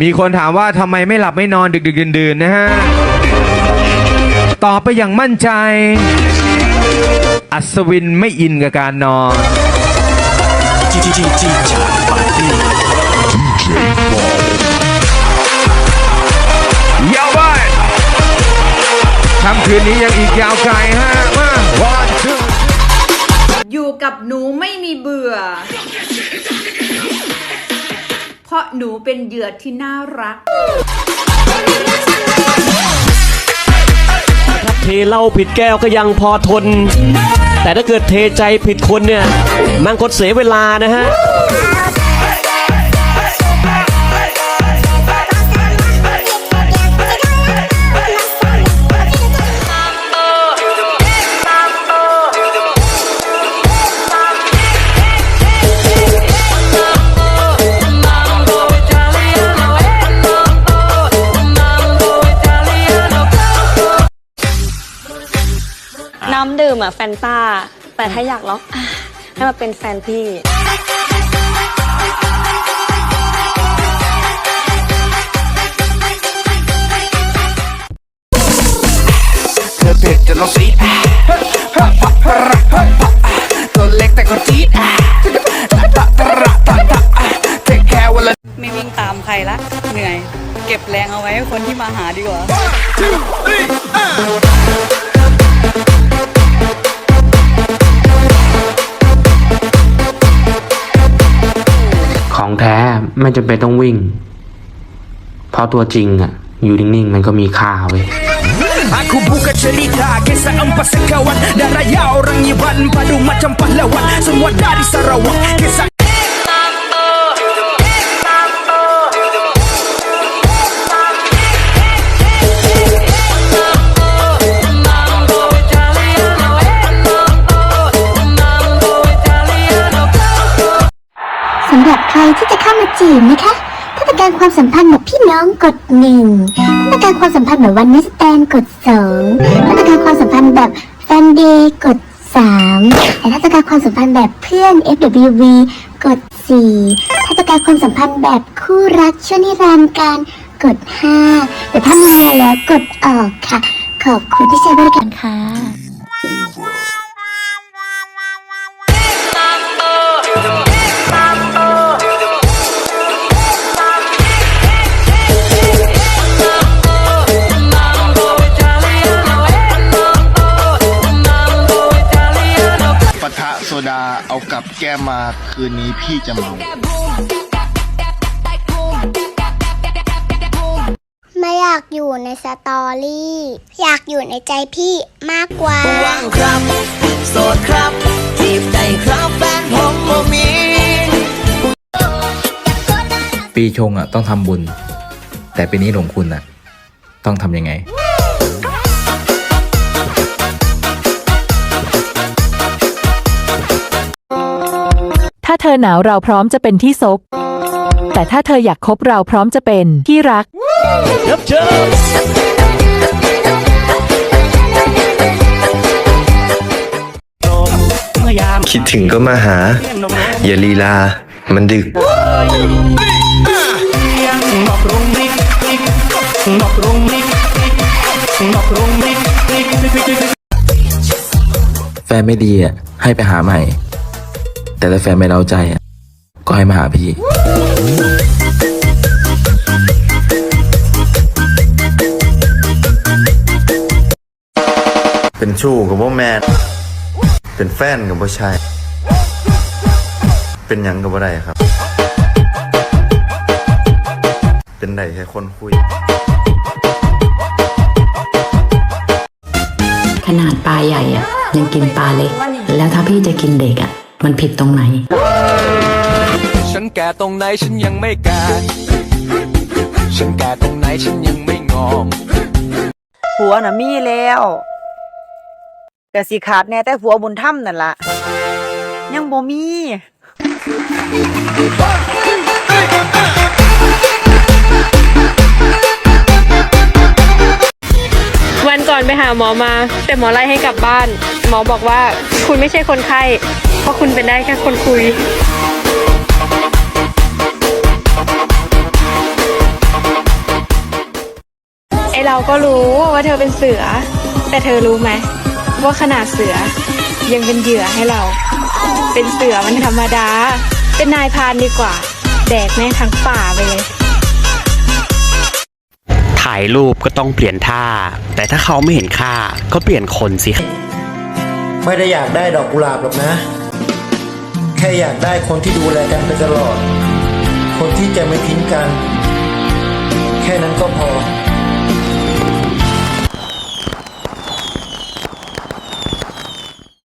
มีคนถามว่าทำไมไม่หลับไม่นอนดึกดึกดื่นๆนะฮะ ตอบไปอย่างมั่นใจ อัศวินไม่อินกับการนอนจีจีจีจีจาปาร์ตี้ยาวไปค่ำคืนนี้ยังอีกยาวไกลฮะมา one two อยู่กับหนูไม่มีเบื่อ เพราะหนูเป็นเหยื่อที่น่ารักถ้าเทเหล้าผิดแก้วก็ยังพอทน แต่ถ้าเกิดเทใจผิดคนเนี่ย มันกดเสียเวลานะฮะ น้ำดื่มอะแฟนตาแต่ถ้าอยากล็อกอะให้มาเป็นแฟนพี่ เธอเผ็ดจนเราซีดตัวเล็กแต่ก็จี๊ดเทคแคร์วันละไม่วิ่งตามใครละ เหนื่อย เก็บแรงเอาไว้ให้คนที่มาหาดีกว่าของ ไม่จำเป็นต้องวิ่ง เพราะตัวจริงอะอยู่นิ่งๆ มันก็มีค่าเว้ย Aku buka cerita kisah empat sekawan Daraya orang Iban Padu macam pahlawan Semua dari Sarawak Kisah ที่จะเข้ามาจีบนะคะ ถ้าต้องการความสัมพันธ์แบบพี่น้องกดหนึ่งถ้าต้องการความสัมพันธ์แบบวันนิสแตนกดสองถ้าต้องการความสัมพันธ์แบบแฟนเดย์กดสามแต่ถ้าต้องการความสัมพันธ์แบบเพื่อน FWV กดสี่ถ้าต้องการความสัมพันธ์แบบคู่รักชั่วนิรันดร์การกดห้าแต่ถ้ามีเมีแล้วกดออกค่ะ ขอบคุณที่ใช้บริการค่ะ ดาเอากับแก้มมาคืนนี้พี่จะเมาไม่อยากอยู่ในสตอรี่ อยากอยู่ในใจพี่มากกว่าว่างครับ โสดครับจีบได้ครับแฟนผมบ่มีปีชงอะต้องทำบุญ แต่ปีนี้หลงคุณอะ ต้องทำยังไง เธอหนาวเราพร้อมจะเป็นที่ซบ แต่ถ้าเธออยากคบเราพร้อมจะเป็นที่รักคิดถึงก็มาหา อย่าลีลา มันดึกแฟนไม่ดีอะให้ไปหาใหม่ แต่ถ้าแฟนไม่เราใจอะก็ให้มาหาพี่ เป็นชู้กับว่าแมนเป็นแฟนกับว่าชาย เป็นหยังกับว่าใดครับ เป็นใดแค่คนคุย ขนาดปลาใหญ่อะยังกินปลาเล็ก แล้วถ้าพี่จะกินเด็กอะ มันผิดตรงไหน ฉันแก่ตรงไหนฉันยังไม่แก่ฉันแก่ตรงไหนฉันยังไม่งอมผัวน่ะมีแล้วแต่สิขาดแน่แต่ผัวบุญธรรมนั่นละยังบ่มี ไปหาหมอมา แต่หมอไล่ให้กลับบ้าน หมอบอกว่าคุณไม่ใช่คนไข้ เพราะคุณเป็นได้แค่คนคุยไอเราก็รู้ว่าเธอเป็นเสือ แต่เธอรู้ไหมว่าขนาดเสือยังเป็นเหยื่อให้เรา เป็นเสือมันธรรมดา เป็นนายพานดีกว่า แดกแม่ทั้งป่าไปเลย ถ่ายรูปก็ต้องเปลี่ยนท่า แต่ถ้าเขาไม่เห็นค่าก็เปลี่ยนคนสิ ไม่ได้อยากได้ดอกกุหลาบหรอกนะ แค่อยากได้คนที่ดูแลกันไปตลอด คนที่จะไม่ทิ้งกัน แค่นั้นก็พอ